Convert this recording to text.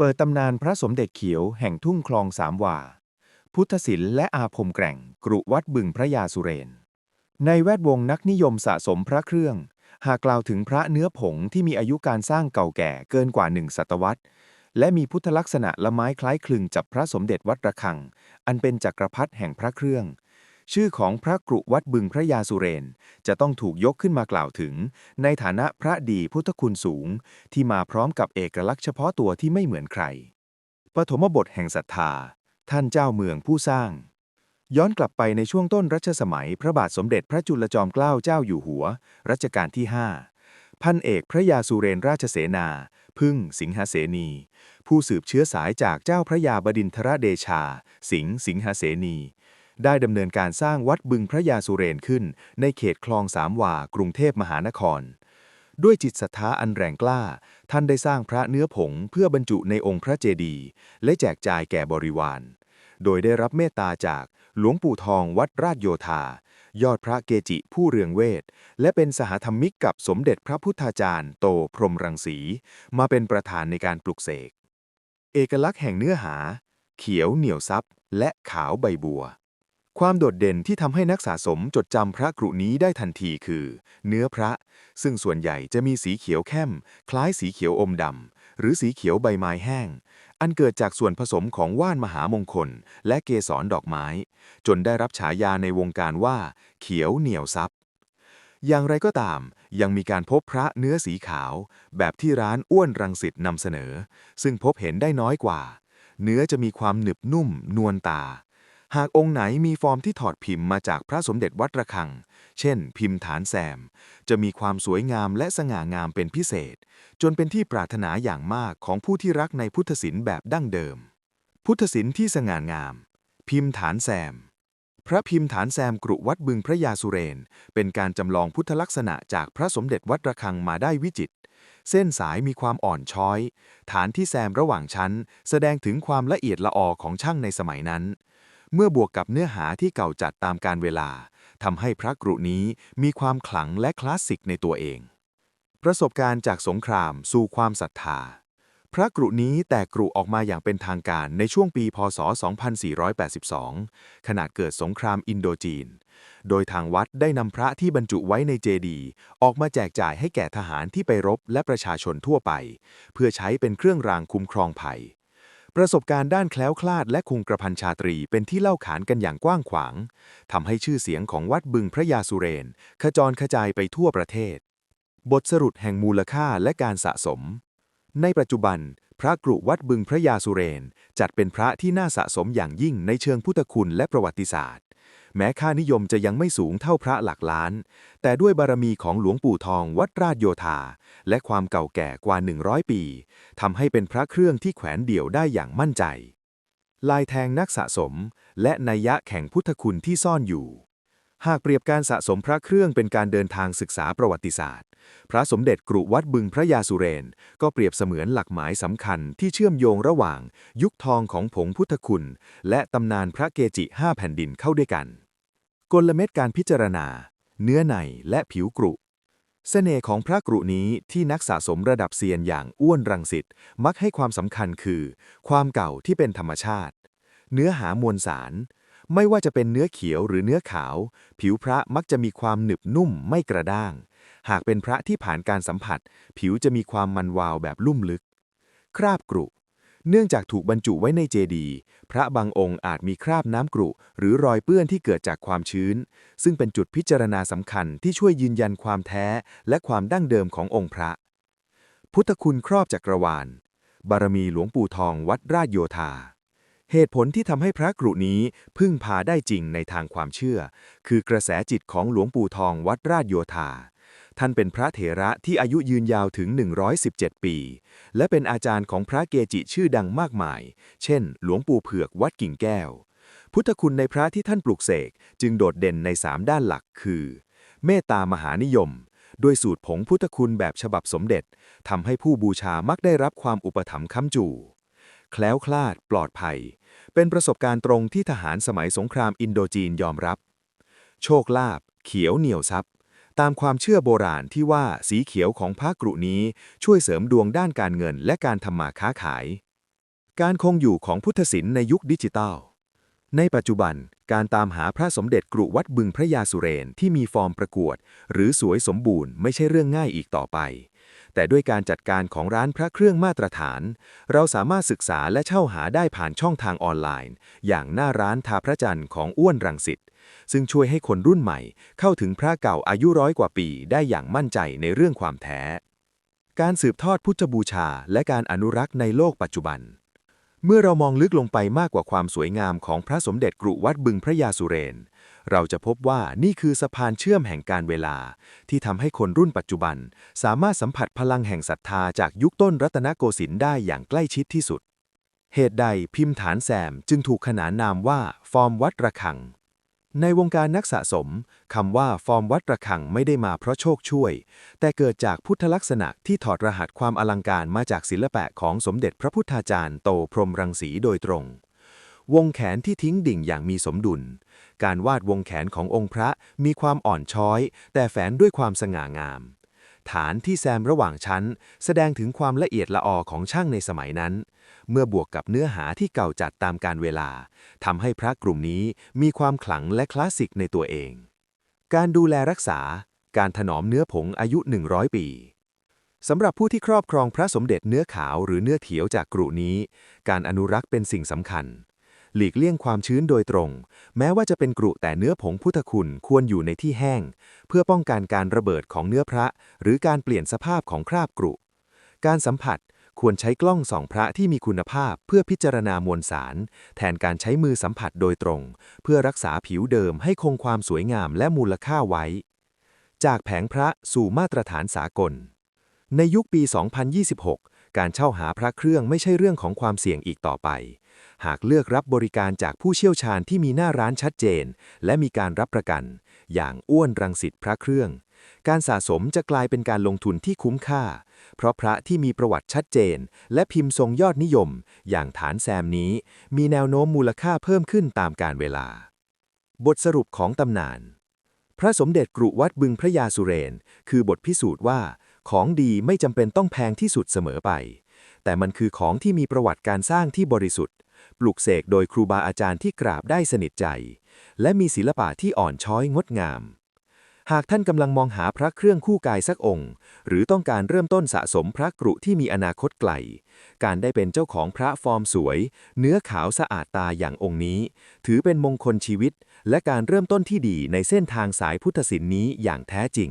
เปิดตำนานพระสมเด็จเขียวแห่งทุ่งคลองสามวา พุทธศิลป์และอาพมแกร่งกรุวัดบึงพระยาสุเรน ในแวดวงนักนิยมสะสมพระเครื่อง หากกล่าวถึงพระเนื้อผงที่มีอายุการสร้างเก่าแก่เกินกว่าหนึ่งศตวรรษ และมีพุทธลักษณะละไม้คล้ายคลึงจับพระสมเด็จวัดระฆัง อันเป็นจักรพรรดิแห่งพระเครื่อง ชื่อของพระกรุวัดบึงพระยาสุเรน จะต้องถูกยกขึ้นมากล่าวถึง ในฐานะพระดีพุทธคุณสูง ที่มาพร้อมกับเอกลักษณ์เฉพาะตัวที่ไม่เหมือนใคร ปฐมบทแห่งศรัทธา ท่านเจ้าเมืองผู้สร้าง ย้อนกลับไปในช่วงต้นรัชสมัยพระบาทสมเด็จพระจุลจอมเกล้าเจ้าอยู่หัว รัชกาลที่ 5 พันเอกพระยาสุเรนราชเสนา พึ่งสิงหเสนี ผู้สืบเชื้อสายจากเจ้าพระยาบดินทรเดชา สิงสิงหเสนี ได้ดำเนินการสร้างวัดบึงพระยาสุเรนขึ้น ในเขตคลองสามวากรุงเทพมหานคร ด้วยจิตศรัทธาอันแรงกล้า ท่านได้สร้างพระเนื้อผงเพื่อบรรจุในองค์พระเจดีย์และแจกจ่ายแก่บริวาร โดยได้รับเมตตาจากหลวงปู่ทองวัดราชโยธา ยอดพระเกจิผู้เรืองเวท และเป็นสหธรรมิกกับสมเด็จพระพุทธาจารย์โตพรหมรังสี มาเป็นประธานในการปลุกเสก เอกลักษณ์แห่งเนื้อหา เขียวเหนียวซับและขาวใบบัว ความโดดเด่นที่ทำให้นักสะสมจดจำพระกรุนี้ได้ทันทีคือ เนื้อพระ ซึ่งส่วนใหญ่จะมีสีเขียวเข้ม คล้ายสีเขียวอมดำหรือสีเขียวใบไม้แห้ง อันเกิดจากส่วนผสมของว่านมหามงคล และเกสรดอกไม้ จนได้รับฉายาในวงการว่า เขียวเหนียวซับอย่างไรก็ตาม ยังมีการพบพระเนื้อสีขาว แบบที่ร้านอ้วนรังสิตนำเสนอ ซึ่งพบเห็นได้น้อยกว่า เนื้อจะมีความหนึบนุ่มนวลตา หากองค์ไหนมีฟอร์มที่ถอดพิมพ์มาจากพระสมเด็จวัดระฆัง เช่น พิมพ์ฐานแซม จะมีความสวยงามและสง่างามเป็นพิเศษ จนเป็นที่ปรารถนาอย่างมากของผู้ที่รักในพุทธศิลป์แบบดั้งเดิม พุทธศิลป์ที่สง่างาม พิมพ์ฐานแซม พระพิมพ์ฐานแซมกรุวัดบึงพระยาสุเรน เป็นการจำลองพุทธลักษณะจากพระสมเด็จวัดระฆังมาได้วิจิตรเส้นสายมีความอ่อนช้อย ฐานที่แซมระหว่างชั้น แสดงถึงความละเอียดละออของช่างในสมัยนั้น เมื่อบวกกับเนื้อหาที่เก่าจัดตามการเวลาทำให้พระกรุนี้มีความขลังและคลาสสิกในตัวเอง ประสบการณ์จากสงครามสู่ความศรัทธา พระกรุนี้แตกกรุออกมาอย่างเป็นทางการในช่วงปี พศ 2482 ขณะเกิดสงครามอินโดจีน โดยทางวัดได้นำพระที่บรรจุไว้ในเจดีย์ออกมาแจกจ่ายให้แก่ทหารที่ไปรบและประชาชนทั่วไป เพื่อใช้เป็นเครื่องรางคุ้มครองภัย ประสบการณ์ด้านแคล้วคลาดและคุงกระพันชาตรีเป็นที่เล่าขานกันอย่างกว้างขวาง ทำให้ชื่อเสียงของวัดบึงพระยาสุเรน ขจรขจายไปทั่วประเทศ บทสรุปแห่งมูลค่าและการสะสม ในปัจจุบัน พระกรุวัดบึงพระยาสุเรน จัดเป็นพระที่น่าสะสมอย่างยิ่งในเชิงพุทธคุณและประวัติศาสตร์ แม้ค่านิยมจะยังไม่สูงเท่าพระหลักล้าน แต่ด้วยบารมีของหลวงปู่ทองวัดราชโยธา และความเก่าแก่กว่า 100 ปีทำให้เป็นพระเครื่องที่แขวนเดี่ยวได้อย่างมั่นใจ ลายแทงนักสะสม และนัยยะแข่งพุทธคุณที่ซ่อนอยู่ หากเปรียบการสะสมพระเครื่องเป็นการเดินทางศึกษาประวัติศาสตร์ พระสมเด็จกรุวัดบึงพระยาสุเรน ก็เปรียบเสมือนหลักหมายสำคัญที่เชื่อมโยงระหว่าง ยุคทองของผงพุทธคุณ และตำนานพระเกจิห้าแผ่นดินเข้าด้วยกัน กลเม็ดการพิจารณา เนื้อในและผิวกรุเสน่ห์ของพระกรุนี้ที่นักสะสมระดับเซียนอย่างอ้วนรังสิตมักให้ความสำคัญคือ ความเก่าที่เป็นธรรมชาติ เนื้อหามวลสาร ไม่ว่าจะเป็นเนื้อเขียวหรือเนื้อขาว ผิวพระมักจะมีความหนึบนุ่มไม่กระด้าง หากเป็นพระที่ผ่านการสัมผัส ผิวจะมีความมันวาวแบบลุ่มลึก คราบกรุ เนื่องจากถูกบรรจุไว้ในเจดีย์พระบางองค์อาจมีคราบน้ำกรุ หรือรอยเปื้อนที่เกิดจากความชื้น ซึ่งเป็นจุดพิจารณาสำคัญที่ช่วยยืนยันความแท้ และความดั้งเดิมขององค์พระ พุทธคุณครอบจักรวาล บารมีหลวงปู่ทองวัดราชโยธา เหตุผลที่ทำให้พระกรุนี้พึ่งพาได้จริงในทางความเชื่อ คือกระแสจิตของหลวงปู่ทองวัดราชโยธา ท่านเป็นพระเถระที่อายุยืนยาวถึง 117 ปี และเป็นอาจารย์ของพระเกจิชื่อดังมากมาย เช่น หลวงปู่เผือกวัดกิ่งแก้ว พุทธคุณในพระที่ท่านปลุกเสกจึงโดดเด่นใน 3 ด้านหลักคือ เมตตามหานิยม ด้วยสูตรผงพุทธคุณแบบฉบับสมเด็จทำให้ผู้บูชามักได้รับความอุปถัมภ์ค้ำจูแคล้วคลาดปลอดภัย เป็นประสบการณ์ตรงที่ทหารสมัยสงครามอินโดจีนยอมรับ โชคลาภเขียวเหนียวซับ ตามความเชื่อโบราณที่ว่าสีเขียวของพระกรุนี้ช่วยเสริมดวงด้านการเงินและการทำมาค้าขาย การคงอยู่ของพุทธศิลป์ในยุคดิจิทัล ในปัจจุบันการตามหาพระสมเด็จกรุวัดบึงพระยาสุเรนที่มีฟอร์มประกวด หรือสวยสมบูรณ์ไม่ใช่เรื่องง่ายอีกต่อไป แต่ด้วยการจัดการของร้านพระเครื่องมาตรฐาน เราสามารถศึกษาและเช่าหาได้ผ่านช่องทางออนไลน์ อย่างหน้าร้านทาพระจันทร์ของอ้วนรังสิตซึ่งช่วยให้คนรุ่นใหม่ เข้าถึงพระเก่าอายุร้อยกว่าปีได้อย่างมั่นใจในเรื่องความแท้ การสืบทอดพุทธบูชา และการอนุรักษ์ในโลกปัจจุบัน เมื่อเรามองลึกลงไปมากกว่าความสวยงามของพระสมเด็จกรุวัดบึงพระยาสุเรน เราจะพบว่านี่คือสะพานเชื่อมแห่งการเวลา ที่ทำให้คนรุ่นปัจจุบัน สามารถสัมผัสพลังแห่งศรัทธาจากยุคต้นรัตนโกสินทร์ได้อย่างใกล้ชิดที่สุด เหตุใดพิมพ์ฐานแซมจึงถูกขนานนามว่า ฟอร์มวัดระฆัง ในวงการนักสะสมคำว่าฟอร์มวัดระฆังไม่ได้มาเพราะโชคช่วย แต่เกิดจากพุทธลักษณะที่ถอดรหัสความอลังการมาจากศิลปะของสมเด็จพระพุทธาจารย์โตพรหมรังสีโดยตรง วงแขนที่ทิ้งดิ่งอย่างมีสมดุล การวาดวงแขนขององค์พระมีความอ่อนช้อย แต่แฝงด้วยความสง่างาม ฐานที่แซมระหว่างชั้น แสดงถึงความละเอียดละออของช่างในสมัยนั้น เมื่อบวกกับเนื้อหาที่เก่าจัดตามการเวลาทำให้พระกลุ่มนี้มีความขลังและคลาสสิกในตัวเอง การดูแลรักษา การถนอมเนื้อผงอายุ 100 ปีสำหรับผู้ที่ครอบครองพระสมเด็จเนื้อขาวหรือเนื้อเขียวจากกรุนี้ การอนุรักษ์เป็นสิ่งสำคัญ หลีกเลี่ยงความชื้นโดยตรง แม้ว่าจะเป็นกรุแต่เนื้อผงพุทธคุณควรอยู่ในที่แห้ง เพื่อป้องกันการระเบิดของเนื้อพระ หรือการเปลี่ยนสภาพของคราบกรุ การสัมผัสควรใช้กล้องส่องพระที่มีคุณภาพเพื่อพิจารณามวลสาร แทนการใช้มือสัมผัสโดยตรง เพื่อรักษาผิวเดิมให้คงความสวยงามและมูลค่าไว้ จากแผงพระสู่มาตรฐานสากล ในยุคปี 2026 การเช่าหาพระเครื่องไม่ใช่เรื่องของความเสี่ยงอีกต่อไป หากเลือกรับบริการจากผู้เชี่ยวชาญที่มีหน้าร้านชัดเจน และมีการรับประกัน อย่างอ้วนรังสิตพระเครื่อง การสะสมจะกลายเป็นการลงทุนที่คุ้มค่า เพราะพระที่มีประวัติชัดเจน และพิมพ์ทรงยอดนิยม อย่างฐานแซมนี้ มีแนวโน้มมูลค่าเพิ่มขึ้นตามการเวลา บทสรุปของตำนาน พระสมเด็จกรุวัดบึงพระยาสุเรน คือบทพิสูจน์ว่า ของดีไม่จำเป็นต้องแพงที่สุดเสมอไปแต่มันคือของที่มีประวัติการสร้างที่บริสุทธิ์ ปลุกเสกโดยครูบาอาจารย์ที่กราบได้สนิทใจ และมีศิลปะที่อ่อนช้อยงดงาม หากท่านกำลังมองหาพระเครื่องคู่กายสักองค์ หรือต้องการเริ่มต้นสะสมพระกรุที่มีอนาคตไกล การได้เป็นเจ้าของพระฟอร์มสวย เนื้อขาวสะอาดตาอย่างองค์นี้ ถือเป็นมงคลชีวิต และการเริ่มต้นที่ดีในเส้นทางสายพุทธศิลป์นี้อย่างแท้จริง